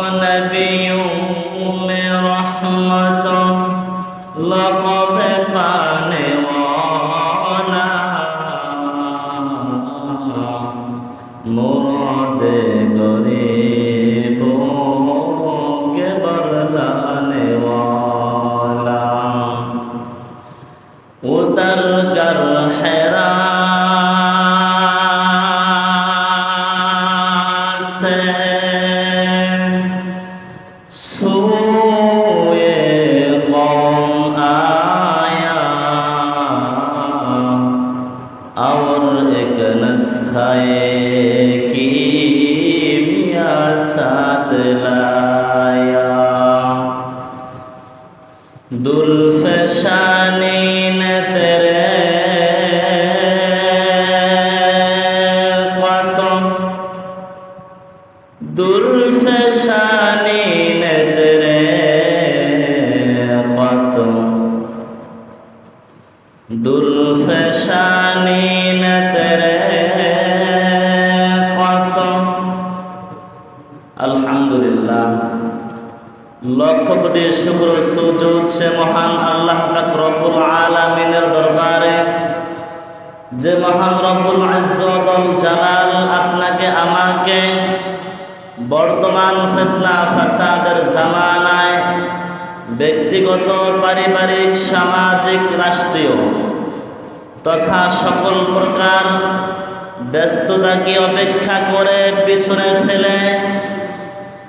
on that beam.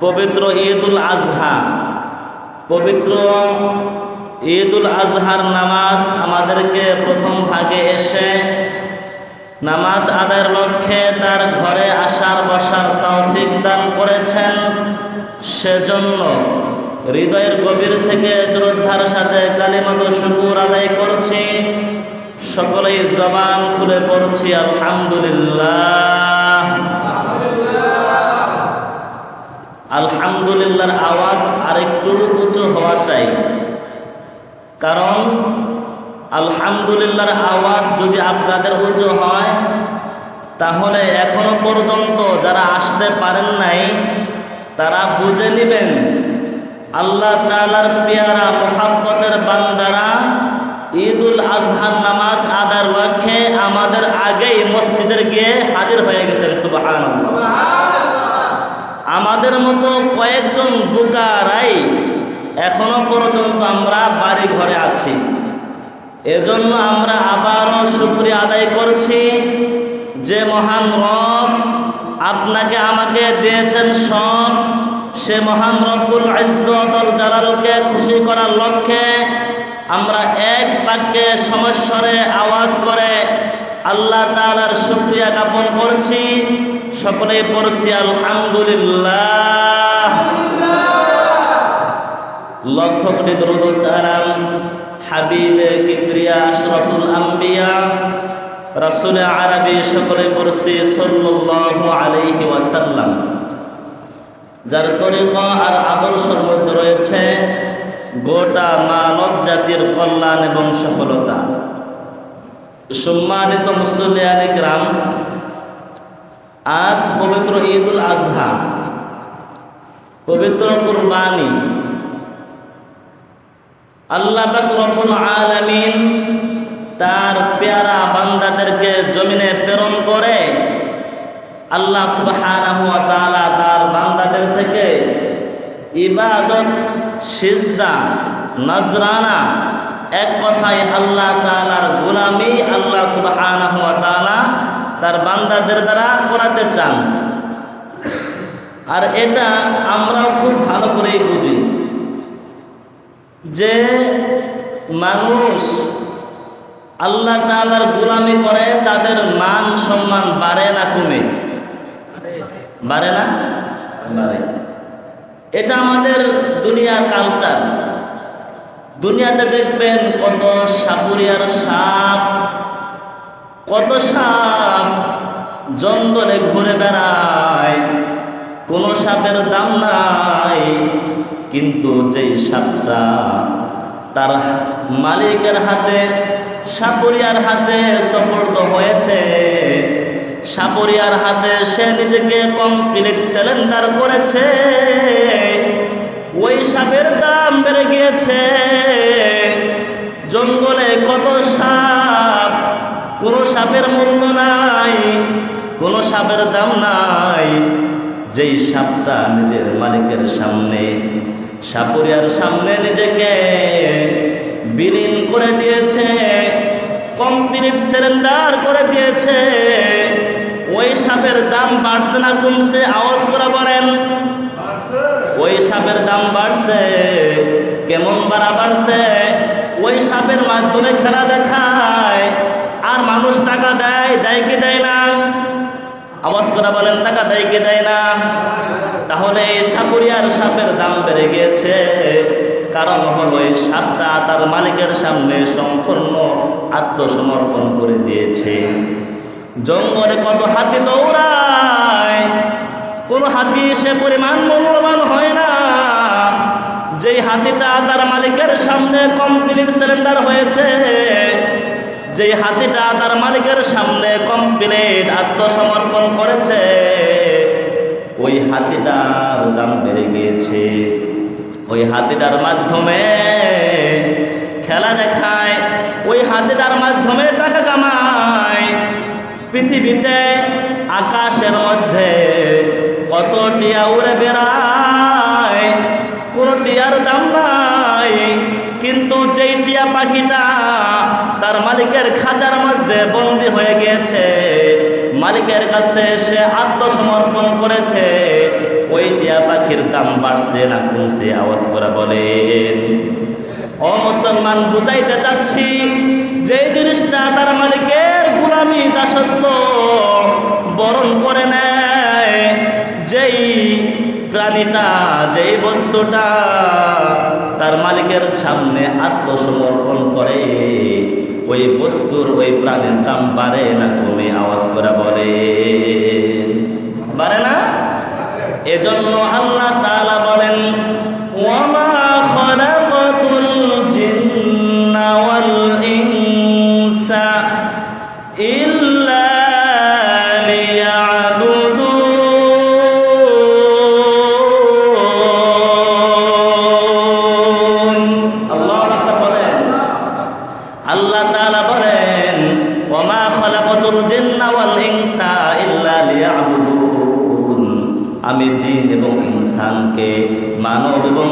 পবিত্র ঈদুল আজহা। পবিত্র ঈদুল আজহার নামাজ আমাদেরকে প্রথম ভাগে এসে নামাজ আদায়ের লক্ষ্যে তার ঘরে আসার, বসার তৌফিক দান করেছেন। সেজন্য হৃদয়ের গভীর থেকে শ্রদ্ধার সাথে কালিমাত শুকুর আদায় করছি। সকলেই জবান খুলে পড়ছি, আলহামদুলিল্লাহ। আলহামদুলিল্লাহর আওয়াজ আরেকটু উঁচু হওয়া চাই। কারণ আলহামদুলিল্লাহর আওয়াজ যদি আপনাদের উঁচু হয়, তাহলে এখনও পর্যন্ত যারা আসতে পারেন নাই, তারা বুঝে নেবেন, আল্লাহ তালার পেয়ারা মোহাম্মদের বান্দারা ঈদুল আজহার নামাজ আদার লক্ষ্যে আমাদের আগেই মসজিদের গিয়ে হাজির হয়ে গেছেন সুবাহান আমাদের মতো কয়েকজন বুকারাই এখনও পর্যন্ত আমরা বাড়ি ঘরে আছি। এজন্য আমরা আবারও শুক্রিয়া আদায় করছি যে মহান রব আপনাকে আমাকে দিয়েছেন সব। সে মহান রব্বুল ইজ্জতুল জালালকে খুশি করার লক্ষ্যে আমরা এক বাক্যে সমস্বরে আওয়াজ করে আল্লাহ তাআলার শুকরিয়া জ্ঞাপন করছি। সকলেই পড়ছি, আলহামদুলিল্লাহ। লক্ষ কোটি দরুদ সালাম হাবিবে কিবরিয়া আশরাফুল আম্বিয়া, রাসূল আরবি সকলে পড়ছি সাল্লাল্লাহু আলাইহি ওয়াসাল্লাম। যার তরিকা আর আদর্শের মধ্যে রয়েছে গোটা মানব জাতির কল্যাণ এবং সফলতা। সম্মানিত মুসলিয়ান গ্রাম আজ পবিত্র ঈদুল আজহা, পবিত্র কুরবানি। আল্লাহ রব্বুল আলামিন তার পেয়ারা বান্দাদেরকে জমিনে প্রেরণ করে আল্লাহ তাআলা তার বান্দাদের থেকে ইবাদত, সিজদা, নজরানা এক কথায় আল্লাহ তাআলার গোলামি আল্লাহ তাআলা তার বান্দাদের দ্বারা করাতে চান। আর এটা আমরাও খুব ভালো করেই বুঝি যে মানুষ আল্লাহ তাআলার গোলামি করে তাদের মান সম্মান বাড়ে না কমে। বাড়ে না? বাড়ে। এটা আমাদের দুনিয়ার কালচার দুনিয়াতে দেখবেন কত সাপুরিয়ার সাপ কত সাপ জঙ্গলে ঘুরে বেড়ায়, কোনো সাপের দাম নাই, কিন্তু যেই সাপটা তার মালিকের হাতে, সাপরিয়ার হাতে সফর্দ হয়েছে, সাপরিয়ার হাতে সে নিজেকে কমপ্লিট সিলিন্ডার করেছে, ওই সাপের দাম বেড়ে গিয়েছে, জঙ্গলে কত সাপ কোনো সাপের মূল্য নাই, কোনো সাপের দাম নাই। যেই সাপটা নিজের মালিকের সামনে, সাপুরিয়ার সামনে নিজেকে বিলীন করে দিয়েছে, কমপ্লিট সিলিন্ডার করে দিয়েছে, ওই সাপের দাম বাড়ছে না কমছে, আওয়াজ করে বলেন। ওই সাপের দাম বাড়ছে, কেমন বাড়া বাড়ছে? ওই সাপের মাধ্যমে খেলা দেখায় মানুষ টাকা দেয় দেয় কি দেয় না? আওয়াজ করে বলেন, টাকা দেয় কি দেয় না? তাহলে এই সাপুরিয়ার সাপের দাম বেড়ে গিয়েছে। কারণ হলো এই সাপটা তার মালিকের সামনে সম্পূর্ণ আত্মসমর্পণ করে দিয়েছে। জঙ্গলে কত হাতি দৌড়ায়, কোন হাতি সে পরিমাণ মূল্যবান হয় না। যেই হাতিটা তার মালিকের সামনে কমপ্লিট সিলিন্ডার হয়েছে যেই হাতিটা তার মালিকের সামনে কমপ্লিট আত্মসমর্পণ করেছে, ওই হাতিটার দাম বেড়ে গিয়েছে। ওই হাতিটার মাধ্যমে খেলা দেখায়, ওই হাতিটার মাধ্যমে টাকা কামায়। পৃথিবীতে আকাশের মধ্যে কত টিয়া উড়ে বেড়ায় কোনো টিয়ার দাম নাই, কিন্তু যেই টিয়া পাখিটা মালিকের খাঁচার মধ্যে বন্দি হয়ে গিয়েছে। মালিকের কাছে সে আত্মসমর্পণ করেছে। ওই টিয়া পাখির দাম বাড়ছে না কমছে, আওয়াজ করা বলেন ও মুসলমান, বুঝাইতে চাচ্ছি যে জিনিসটা তার মালিকের গুলামি দাসত্ব বরণ করে নেয়। যেই প্রাণীটা, যেই বস্তুটা তার মালিকের সামনে আত্মসমর্পণ করে। ওই বস্তুর ওই প্রাণের দাম বাড়ে না কমে আওয়াজ করা বলে। বাড়ে না? এজন্য আল্লাহ তালা বলেন ওমা খলাকাতুল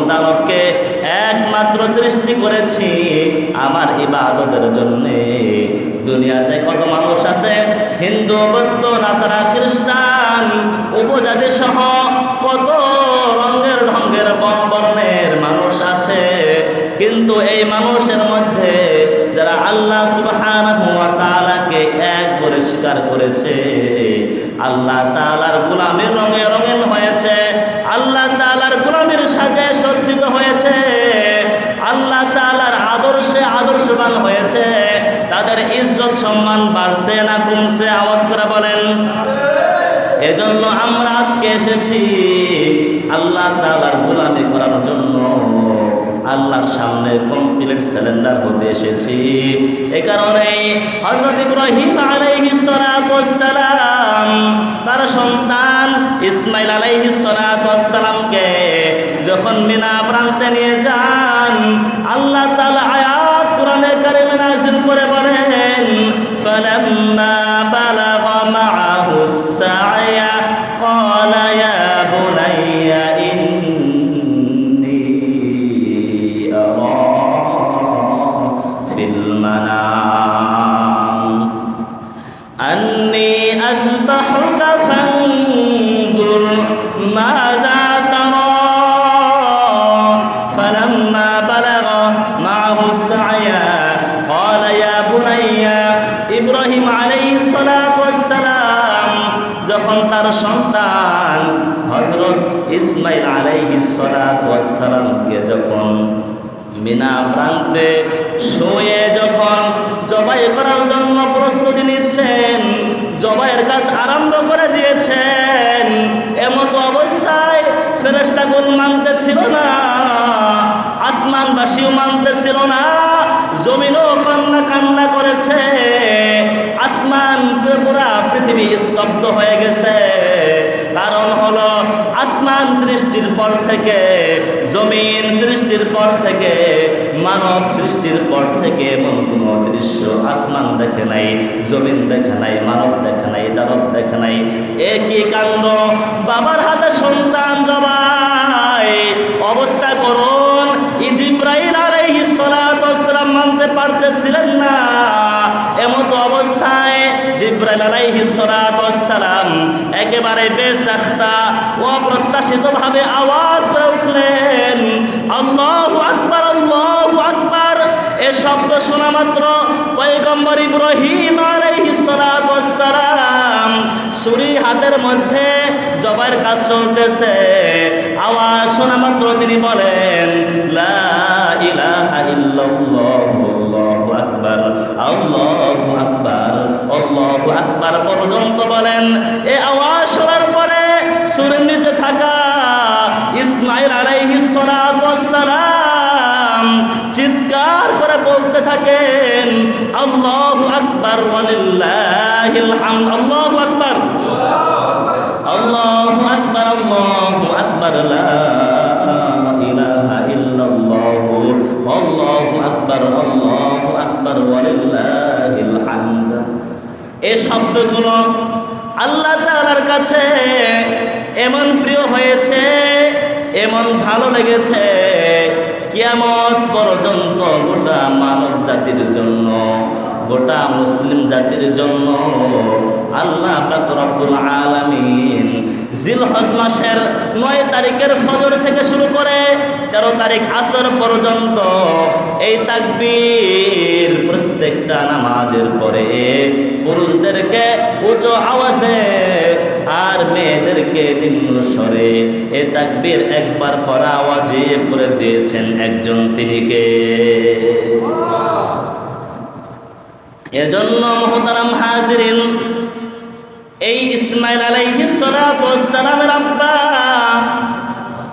দানবকে একমাত্র সৃষ্টি করেছি আমার ইবাদতের জন্যে। দুনিয়াতে কত মানুষ আছে? হিন্দু, বৌদ্ধ, নাসারা, খ্রিস্টান, উপজাতি সহ কত রঙের ঢঙ্গের বর্ণ বর্ণের মানুষ আছে। কিন্তু এই মানুষের মধ্যে যারা আল্লাহ সুবহানাহু ওয়া তাআলাকে এক করে স্বীকার করেছে, আল্লাহ তাআলার গোলামের রঙে রঙিন হয়েছে, আল্লাহ তাআলার আদর্শে আদর্শবান হয়েছে, তাদের ইজ্জত সম্মান বাড়ছে না কমছে? আওয়াজ করে বলেন। এজন্য আমরা আজকে এসেছি আল্লাহ তাআলার গোলামি করার জন্য। আল্লাহর সামনে কমপ্লিট সিলিন্ডার হতে এসেছি। এ কারণে হযরত ইব্রাহিম আলাইহিস সালাতু তার সন্তান ইসমাইল আলাইহিস সালাতু সালামকে যখন মিনা প্রান্তে নিয়ে যান আল্লাহ তাআলা আয়াত কোরআনে কারিমে নাযিল করে বলেন ফালাম্মা বালাগা মাআহু السعي সালামকে যখন মিনা প্রান্তে শুয়ে যখন জবাই করার জন্য প্রস্তুতি নিচ্ছেন, জবাইয়ের কাজ আরম্ভ করে দিয়েছেন, এমতো অবস্থায় ফেরেস্তাগুল মানতে ছিল না, আসমানবাসীও মানতে ছিল না, জমিনও কান্না কান্না করেছে, আসমান পুরা পৃথিবী স্তব্ধ হয়ে গেছে। কারণ হলো আসমান সৃষ্টির পর থেকে, জমিন সৃষ্টির পর থেকে, মানব সৃষ্টির পর থেকে এমন কোন দৃশ্য আসমান দেখে নাই, জমিন দেখে নাই, মানব দেখে নাই, দানব দেখে নাই। একই কাণ্ড, বাবার হাতে সন্তান জবাই, অবস্থা করুন ইজিব্রাহিম আলাইহিস সালাতু ওয়াসসালাম মানতে পারতেছিলেন না। এমত অবস্থায় জিব্রাইল আলাইহিস সালাতু ওয়াসসালাম একেবারে বেসাখতা অপ্রত্যাশিতভাবে আওয়াজ করে উঠলেন। আল্লাহু আকবার আল্লাহু আকবার। এ শব্দ শোনা মাত্র পয়গম্বর ইব্রাহিম আলাইহিস সালাতু ওয়াসসালাম। ছুরি হাতের মধ্যে জবাইয়ের কাজ চলতেছে। আওয়াজ শোনা মাত্র তিনি বলেন, লা ইলাহা ইল্লাল্লাহু আল্লাহু আকবার আল্লাহু আকবার। আল্লাহু আকবার পর্যন্ত বলেন, এ আওয়াজ শোনার পরে সুরের নিচে থাকা ইসমাইল আলাইহিস সালাতু ওয়াসসালাম চিৎকার করে বলতে থাকেন, আল্লাহু আকবার ওয়ালিল্লাহিল হামদ। আল্লাহু আকবার। আল্লাহু আকবার আল্লাহু আকবার, লা এই শব্দগুলো আল্লাহ তালার কাছে এমন প্রিয় হয়েছে, এমন ভালো লেগেছে কিয়ামত পর্যন্ত গোটা মানব জাতির জন্য। গোটা মুসলিম জাতির জন্য আল্লাহ রব্বুল আলামিন জিলহজ মাসের নয় তারিখের ফজর থেকে শুরু করে তেরো তারিখ আসর পর্যন্ত এই তাকবীর প্রত্যেকটা নামাজের পরে পুরুষদেরকে উঁচু আওয়াজে আর মেয়েদেরকে নিম্ন স্বরে এ তাকবীর একবার পরা আওয়াজে করে দিয়েছেন একজন তিনিকে এজন্য মহতারাম হাজিরিন, এই ইসমাইল আলাইহিস সালাতু ওয়াসসালামের আব্বা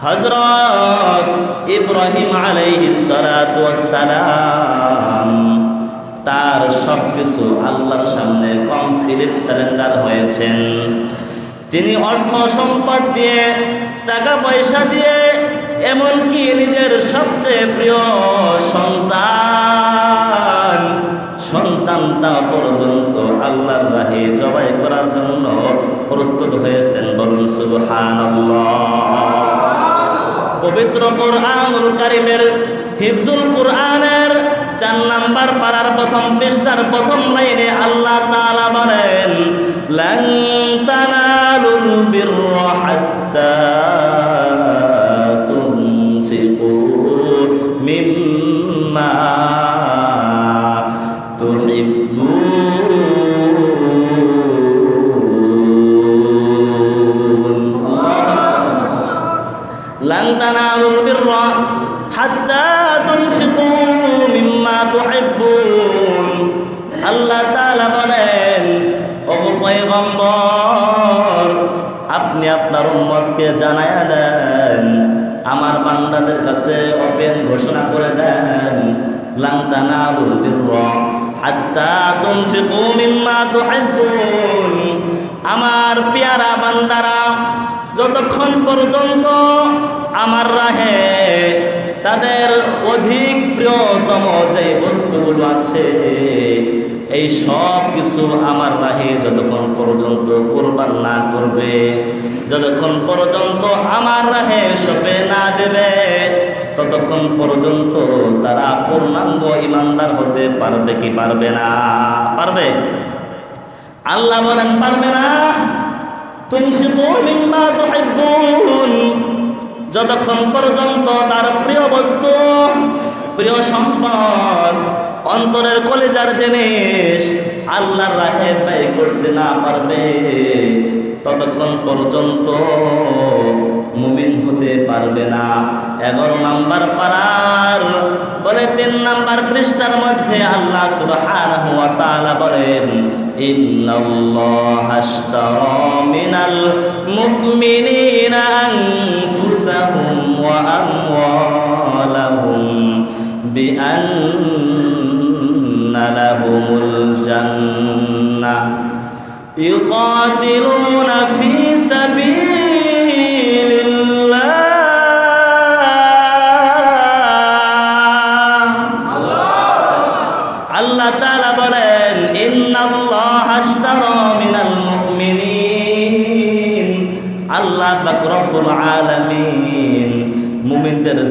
হযরত ইব্রাহিম আলাইহিস সালাতু ওয়াসসালাম, তার সব কিছু আল্লাহর সামনে কমপ্লিট সারেন্ডার হয়েছেন। তিনি অর্থ সম্পদ দিয়ে, টাকা পয়সা দিয়ে, এমনকি নিজের সবচেয়ে প্রিয় সন্তান সন্তানটা পর্যন্ত আল্লাহর রাহে জবাই করার জন্য প্রস্তুত হয়েছেন, বলুন সুবহানাল্লাহ। পবিত্র কোরআনুল কারিমের হিফজুল কোরআনের চার নাম্বার পাড়ার প্রথম পৃষ্ঠার প্রথম লাইনে আল্লাহ তাআলা বলেন, লান তানালুল বিররা বান্দাদের কাছে অপেন ঘোষণা করে দেন, লান তানালুল বিররা হাত্তা তুনফিকু মিম্মা তুহিব্বুন। আমার পেয়ারা বান্দারা, যতক্ষণ পর্যন্ত আমার রাহে তাদের অধিক প্রিয়তম যে বস্তুগুলো আছে, এই সব কিছু আমার রাহে যতক্ষণ পর্যন্ত কোরবান না করবে, যতক্ষণ পর্যন্ত আমার রাহে সপে না দেবে, ততক্ষণ পর্যন্ত তারা পূর্ণাঙ্গ ইমানদার হতে পারবে কি পারবে না? পারবে? আল্লাহ বলেন, পারবে না। তুহিব্বুন। যতক্ষণ পর্যন্ত তার প্রিয় বস্তু, প্রিয় সম্পদ অন্তরের কলেজার জিনিস আল্লাহর রাহে ব্যয় করতে না পারবে, ততক্ষণ পর্যন্ত মুমিন হতে পারবে না। এগারো নাম্বার পারার বলে তিন নাম্বার পৃষ্ঠার মধ্যে আল্লাহ সুবহানাহু ওয়া তাআলা বলেন, ইন্নাল্লাহা আশতারা মিনাল মুমিনিনা أنفسهم وأموالهم بأن لهم الجنة. يقاتلون في سبيل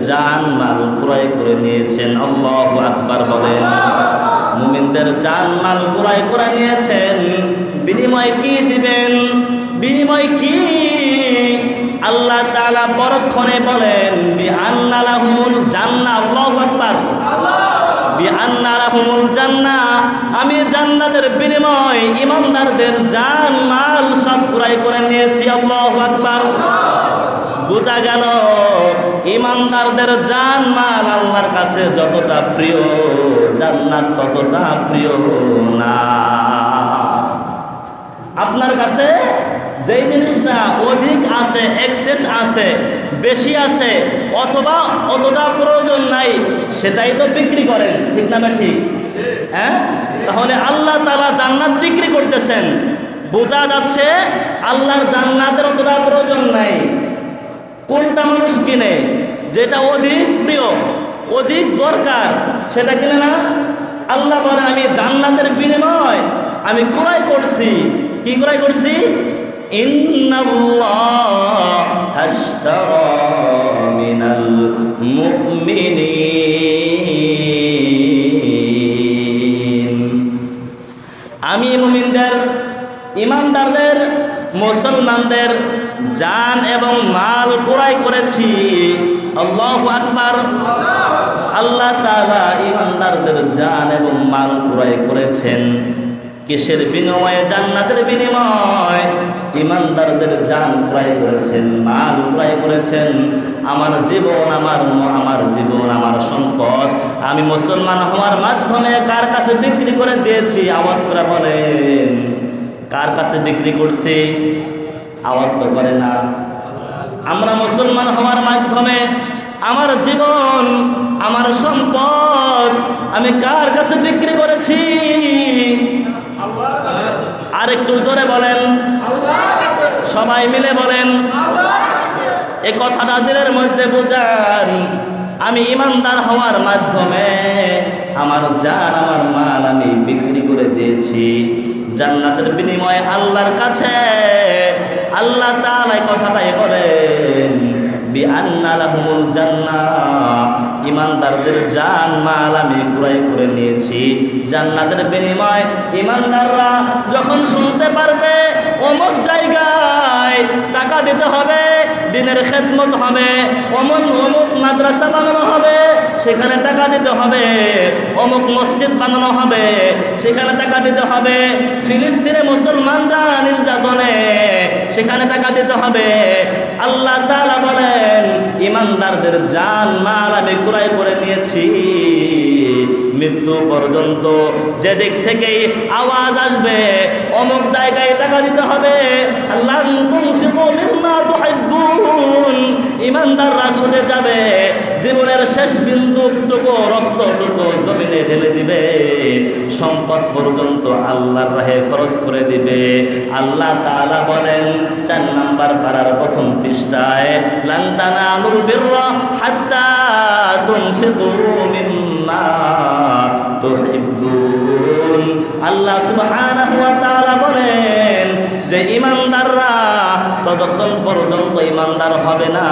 জান মাল ক্রয় করে নিয়েছেন। আল্লাহু আকবার বলেন। মুমিনদের জান মাল ক্রয় করে নিয়েছেন। বিনিময় কি দিবেন? বিনিময় কি? আল্লাহ তাআলা পরক্ষণে বলেন বি আন্নালাহুমুল জান্নাহ আল্লাহু আকবার। বি আন্নালাহুমুল জান্নাহ আমি জান্নাতের বিনিময় ইমানদারদের জান মাল সব ক্রয় করে নিয়েছি, আল্লাহু আকবার। বোঝা গেল? ইমানদারদের জান মাল আল্লাহর কাছে যতটা প্রিয়, জান্নাত ততটা প্রিয় না। আপনার কাছে যেই জিনিসটা অধিক আছে এক্সেস আছে, বেশি আছে, অথবা অতটা প্রয়োজন নাই, সেটাই তো বিক্রি করেন, ঠিক না ঠিক হ্যাঁ? তাহলে আল্লাহ তালা জান্নাত বিক্রি করতেছেন। বোঝা যাচ্ছে আল্লাহর জান্নাতের অতটা প্রয়োজন নাই। কোনটা মানুষ কিনে? যেটা অধিক প্রিয়, অধিক দরকার, সেটা কিনে না? আল্লাহ বলে, আমি জান্নাতের বিনিময়, আমি ক্রয় করছি। কি ক্রয় করছি? আমি মুমিনদের, ইমানদারদের, মুসলমানদের জান এবং মাল ক্রয় করেছি। আল্লাহ আকবার। আল্লাহ তাআলা ইমানদারদের জান এবং মাল ক্রয় করেছেন। কিসের বিনিময়ে? জান্নাতের বিনিময়। ইমানদারদের জান ক্রয় করেছেন, মাল ক্রয় করেছেন। আমার জীবন, আমার আমার জীবন, আমার সম্পদ। আমি মুসলমান হওয়ার মাধ্যমে কার কাছে বিক্রি করে দিয়েছি? আওয়াজ করে বলেন, কার কাছে বিক্রি করছি? আওয়াজ তো করে না। আমরা মুসলমান হওয়ার মাধ্যমে আমার জীবন, আমার সম্পদ আমি কার কাছে বিক্রি করেছি? আর একটু জোরে বলেন। সবাই মিলে বলেন। এই কথাটা দিলের মধ্যে বোঝান, আমি ইমানদার হওয়ার মাধ্যমে আমার জান, আমার মাল আমি বিক্রি করে দিয়েছি। জান্নাতের বিনিময়ে আল্লাহর কাছে আল্লাহ তালায় কথাটাই বলেন বি আন্না জান্নাহ। ইমানদারদের জান মাল আমি ক্রয় করে নিয়েছি। জান্নাতের বিনিময় ইমানদাররা যখন শুনতে পারবে, অমুক জায়গায় টাকা দিতে হবে, দিনের খেদমত হবে, অমুক অমুক মাদ্রাসা বানানো হবে, সেখানে টাকা দিতে হবে, অমুক মসজিদ বানানো হবে, সেখানে টাকা দিতে হবে, ফিলিস্তিনে মুসলমানরা নির্যাতনে সেখানে টাকা দিতে হবে। আল্লাহ তাআলা বলেন ইমানদারদের জান, মাল আমি ক্রয় করে নিয়েছি। মৃত্যু পর্যন্ত যে দিক থেকেই আওয়াজ আসবে, অমুক জায়গায় টাকা দিতে হবে। আল্লাহ ইমানদাররা ছুটে যাবে, জীবনের শেষ বিন্দুটুকু রক্তটুকু জমিনে ঢেলে দিবে। সম্পদ পর্যন্ত আল্লাহর রাহে খরচ করে দিবে। আল্লাহ তাআলা বলেন, চার নাম্বার পাড়ার প্রথম পৃষ্ঠায় লান্তানা আলুর বিররা হাত্তা আল্লাহ তাআলা বলেন যে ইমানদাররা ততক্ষণ পর্যন্ত ইমানদার হবে না,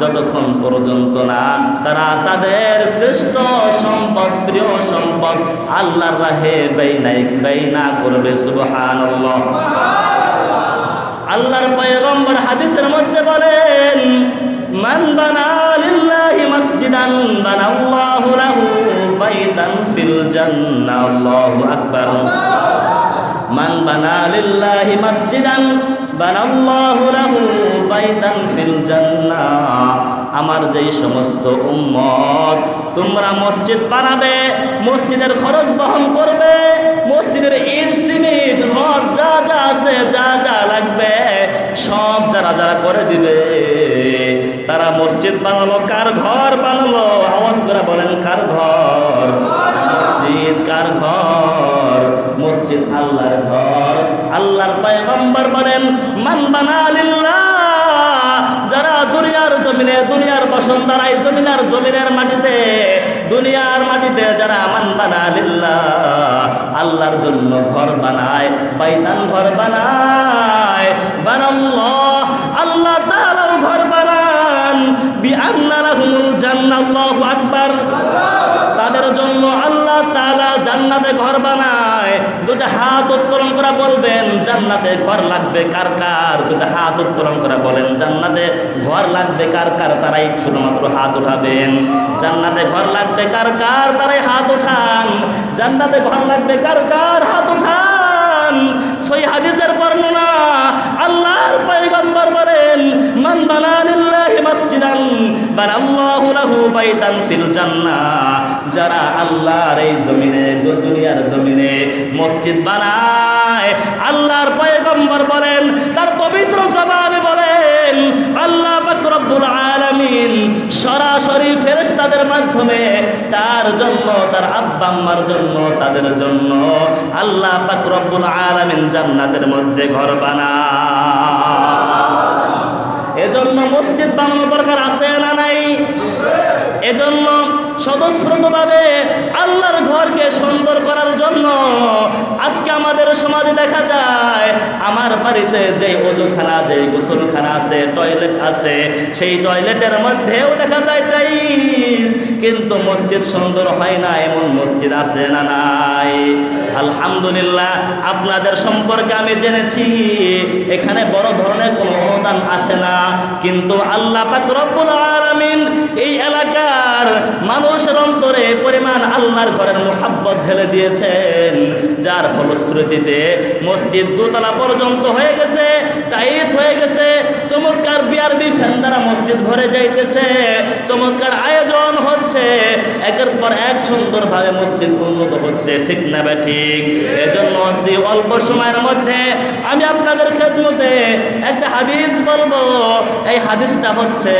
যতক্ষণ পর্যন্ত না তারা তাদের শ্রেষ্ঠ সম্পদ, প্রিয় সম্পদ আল্লাহর রাহে বেইনাই বেইনা করবে, সুবহানাল্লাহ। আল্লাহর পয়গম্বর হাদিসের মধ্যে বলেন, মান বানা লিল্লাহি মাসজিদান বানাল্লাহু লাহু বাইতান ফিল জান্নাহ, আল্লাহু আকবার। মান বানা লিল্লাহি মাসজিদান বানাল্লাহু লাহু বাইতান ফিল জান্নাহ। আমার যেই সমস্ত উম্মত, তোমরা মসজিদ বানাবে, মসজিদের খরচ বহন করবে, মসজিদের ইট, সিমেন্ট, রড যা যা আছে, যা যা লাগবে, সব যারা যারা করে দিবে, তারা মসজিদ বানালো, কার ঘর বানালো? আওয়াজ করে বলেন, কার ঘর? মসজিদ কার ঘর? মসজিদ, আল্লাহর ঘর। আল্লাহর পায়গম্বর বলেন, মান বানালিল্লাহ। যারা দুনিয়ার জমিনে, দুনিয়ার জমিনার জমিনের মাটিতে, দুনিয়ার মাটিতে যারা মান বানা আল্লাহর জন্য ঘর বানায় বাইতান ঘর বানায়, বানাল্লাহ, আল্লাহ তাআলার ঘর বানান। বিআন্না লাহুমুল জান্নাহ আকবার। তাদের জন্য জান্নাতে ঘর বানায়। দুটা হাত উত্তোলন করা বলবেন, জান্নাতে ঘর লাগবে কার কার? দুটা হাত উত্তোলন করা বলেন, জান্নাতে ঘর লাগবে কার কার? তারাই শুধুমাত্র হাত উঠাবেন। জান্নাতে ঘর লাগবে কার কার? তারাই হাত উঠান। জান্নাতে ঘর লাগবে কার কার? হাত উঠান। সই হাদিসের বর্ণনা আল্লাহর পয়গম্বর বলেন, মান বানানিল্লাহি মাসজিদান বানাল্লাহু লাহু বাইতান ফিল জান্নাহ। যারা আল্লাহর এই জমিনে দুনিয়ার জমিনে মসজিদ বানায়, আল্লাহর পয়গম্বর বলেন, তার পবিত্র জবানে বলেন, আল্লাহ রব্বুল আলামিন সরাসরি ফেরেশতাদের মাধ্যমে তার জন্য, তার আব্বা আম্মার জন্য, তাদের জন্য আল্লাহ পাক আলামিন জান্নাতের মধ্যে ঘর বানায়। এজন্য মসজিদ বানানো দরকার আছে না নাই? এজন্য স্বতঃস্ফূর্তভাবে আল্লাহর ঘরকে সুন্দর করার জন্য আজকে আমাদের সমাজে দেখা যায়, আমার বাড়িতে যে ওজুখানা যে গোসলখানা আছে টয়লেট আছে, সেই টয়লেটের মধ্যেও দেখা যায় টাইস। কিন্তু মসজিদ সুন্দর হয় না, এমন মসজিদ আছে না নাই? আলহামদুলিল্লাহ, আপনাদের সম্পর্কে আমি জেনেছি, এখানে বড় ধরনের কোনো অনুদান আসে না, কিন্তু আল্লাহ পাক রব্বুল আলামিন এই এলাকার মানুষের অন্তরে পরিমাণ আল্লাহর ঘরের মোহাব্বত ঢেলে দিয়েছেন, যার ফলশ্রুতিতে মসজিদ দোতলা পর্যন্ত হয়ে গেছে টাইস হয়ে গেছে চমৎকার বিআরবি ফ্যান দ্বারা মসজিদ ভরে যাইতেছে। চমৎকার আয়োজন হচ্ছে। একের পর এক সুন্দরভাবে মসজিদ উন্নত হচ্ছে। ঠিক না বা ঠিক। এজন্য অতি অল্প সময়ের মধ্যে আমি আপনাদের খেদমতে একটা হাদিস বলব। এই হাদিসটা হচ্ছে,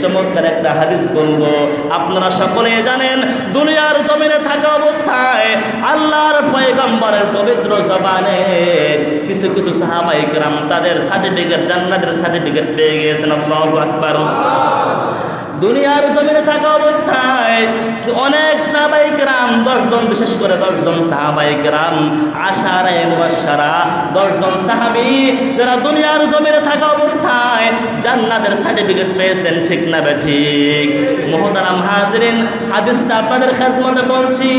চমৎকার একটা হাদিস বলব। আপনারা সকলে জানেন, দুনিয়ার জমিনে থাকা অবস্থায় আল্লাহর পয়গম্বরের পবিত্র জবানে কিছু কিছু সাহাবাহিক রাম তাদের সার্টিফিকেট জান্নাত জান্নাতের সার্টিফিকেট পেয়ে গিয়েছেন আল্লাহ আকবার দুনিয়ার জমিনে থাকা অবস্থায় অনেক সাহাবাইক রাম দশজন বিশেষ করে দশজন সাহাবাইক রাম আশারায় মুবাসারা দশজন সাহাবি যারা দুনিয়ার জমিনে থাকা অবস্থায় জান্নাতের সার্টিফিকেট পেয়েছেন ঠিক না বে ঠিক মোহতারাম হাজরিন হাদিসটা আপনাদের খেদমতে বলছি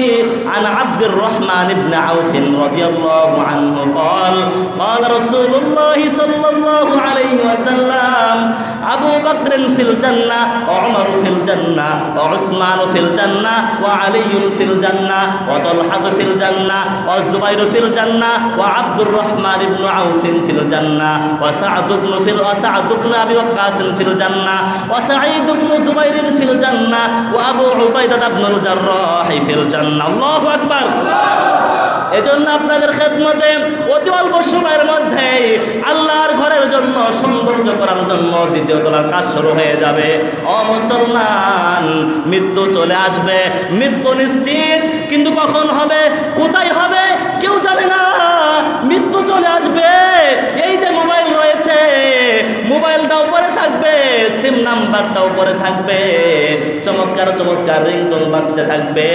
আন আব্দুর রহমান ইবনে আউফিন রাদিয়াল্লাহু আনহু قال قال رسول الله صلى الله عليه وسلم أبو بكر في الجنة وعمر في الجنة وعثمان في الجنة وعلي في الجنة وطلحة في الجنة والزبير في الجنة وعبد الرحمن بن عوف في الجنة وسعد بن في وسعد بن أبي وقاص في الجنة وسعيد بن زبير في الجنة وأبو عبيدة بن الجراح في الجنة الله أكبر এজন্য আপনাদের খেদমতে অতি অল্প সময়ের মধ্যে আল্লাহর ঘরের জন্য সৌন্দর্য করার জন্য দ্বিতীয় তলার কাজ শুরু হয়ে যাবে। অমুসলমান মৃত্যু চলে আসবে, মৃত্যু নিশ্চিত, কিন্তু কখন হবে, কোথায় হবে, কেউ জানে না। মৃত্যু চলে আসবে। এই যে মোবাইল রয়েছে মোবাইলটা উপরে থাকবে সিম নাম্বারটা উপরে থাকবে, চমৎকার চমৎকার রিংটোন বাজতে থাকবে।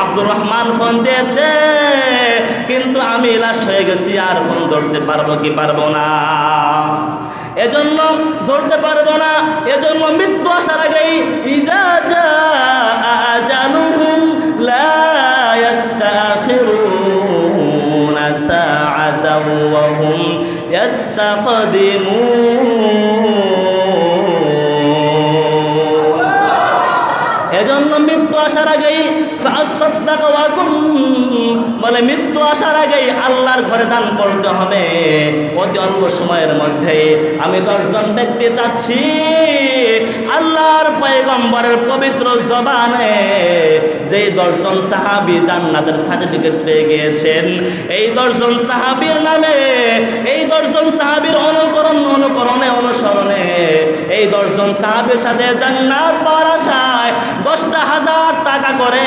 আব্দুর রহমান ফোন দিয়েছে, কিন্তু আমি লাশ হয়ে গেছি, আর ফোন ধরতে পারব কি পারব না। এজন্য ধরতে পারব না, এজন্য মৃত্যু আসার আগেই, ইদা আজালুহুম লা এজন্য মৃত্যু আসার আগেই বলে, মৃত্যু আসার আগেই আল্লাহর ঘরে দান করতে হবে। অতি অল্প সময়ের মধ্যে আমি দশজন ব্যক্তি চাচ্ছি, আল্লাহর পয়গম্বরের পবিত্র জবানে যেই দশজন সাহাবি জান্নাতের সার্টিফিকেট পেয়ে গিয়েছেন, এই দশজন সাহাবির নামে, এই দশজন সাহাবির অনুকরণ, অনুকরণে, অনুসরণে এই দশজন সাহাবির সাথে জান্নাত পাওয়ার আশায় দশটা হাজার টাকা করে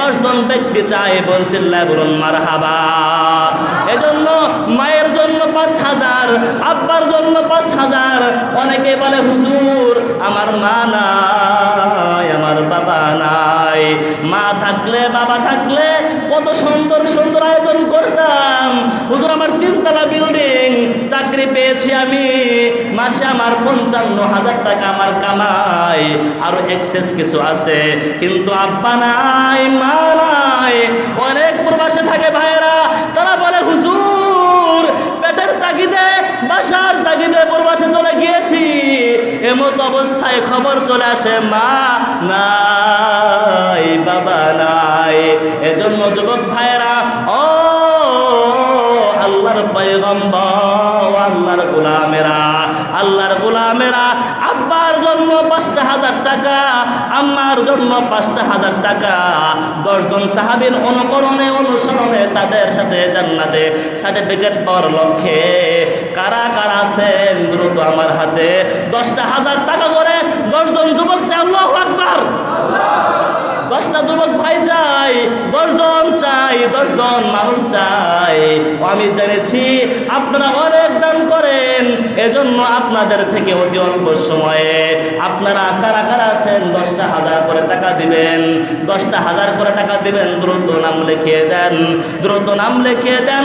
দশজন ব্যক্তি চায় বলছিল্লাহ বলুন মার হাবা এজন্য মায়ের জন্য পাঁচ হাজার, আব্বার জন্য পাঁচ হাজার। অনেকে বলে, হুজুর, আমার মা নাই, আমার বাবা নাই। মা থাকলে, বাবা থাকলে কত সুন্দর সুন্দর আয়োজন করতাম। হুজুর, আমার তিনতলা বিল্ডিং, চাকরি পেয়েছি আমি। মাসে আমার পঞ্চান্ন হাজার টাকা আমার কামাই। আরও এক্সেস কিছু আছে। কিন্তু আব্বা নাই, মা নাই। অনেক থাকে ভাইয়েরা, তারা বলে, হুজুর, পেটের তাগিদে, বাসার তাগিদে প্রবাসে চলে গিয়েছি। এমত অবস্থায় খবর চলে আসে, মা নাই, বাবা নাই। এজন্য যুবক ভাইয়েরা, ও আল্লাহর পয়গম্বর, আল্লাহর গোলামেরা আল্লাহর গোলামেরা জন্য পাঁচটা হাজার টাকা, আম্মার জন্য পাঁচটা হাজার টাকা। দশজন সাহাবীর অনুকরণে, অনুসরণে তাদের সাথে জান্নাতে সার্টিফিকেট পাওয়ার লক্ষ্যে কারা কারা আছেন দ্রুত আমার হাতে। দশটা হাজার টাকা করে দশজন যুবক চাই আল্লাহ আকবার। দশটা যুবক ভাই চাই দশজন দশজন মানুষ চাই আমি জেনেছি, আপনারা অনেক দান করেন, এজন্য আপনাদের থেকে অতি অল্প সময়ে। আপনারা কারা কারা আছেন? দশটা হাজার করে টাকা দিবেন। দশটা হাজার করে টাকা দিবেন, দ্রুত নাম লিখিয়ে দেন। দ্রুত নাম লিখিয়ে দেন।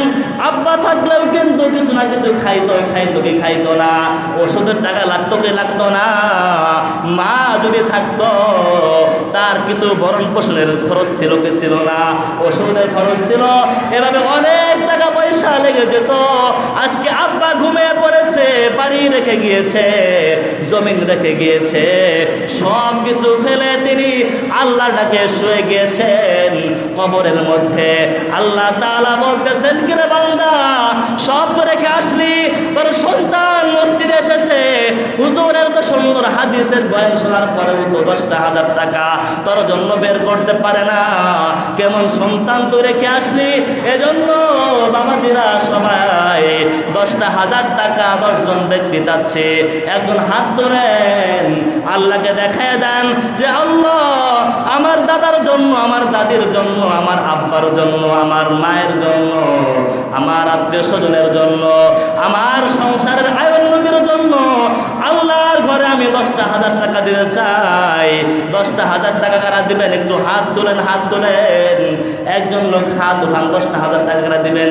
আব্বা থাকলেও কিন্তু কিছু না কিছু খাইতো খাইতো কি খাইতো না। ওষুধের টাকা লাগতো কি লাগতো না। মা যদি থাকতো, তার কিছু ভরণ পোষণের খরচ ছিল কি ছিল না। ওষুধের খরচ ছিল এভাবে অনেক টাকা পয়সা লেগে যেত। আজকে আব্বা ঘুমিয়ে পড়েছে, বাড়ি রেখে গিয়েছে, জমিন রেখে গিয়েছে। সব কিছু ফেলে তিনি আল্লাহটাকে শুয়ে গিয়েছেন। কবরের মধ্যে আল্লাহ তাআলা বলতেছেন, কিরে বান্দা, সব তো রেখে আসলি, তোর সন্তান মসজিদে এসেছে। হুজুরের তো সুন্দর হাদিসের বয়ান শোনার পরেও তো দশটা হাজার টাকা তোর জন্য বের করতে পারে না। কেমন সন্তান তো রেখে আসলি? এজন্য বাবাজিরা সবাই দশটা হাজার টাকা দশজন ব্যক্তি চাচ্ছে। একজন হাত ধরেন, আল্লাহকে দেখায় দেন যে, আল্লাহ আমার দাদার জন্য, আমার দাদির জন্য, আমার আব্বার জন্য, আমার মায়ের জন্য, আমার আত্মীয় স্বজনের জন্য, আমার সংসারের আয়ন নবীর জন্য আল্লাহর ঘরে আমি দশটা হাজার টাকা দিতে চাই। দশটা হাজার টাকা কারা দিবেন? একটু হাত তোলেন হাত তোলেন। একজন লোক হাত উঠান, দশটা হাজার টাকা কারা দিবেন?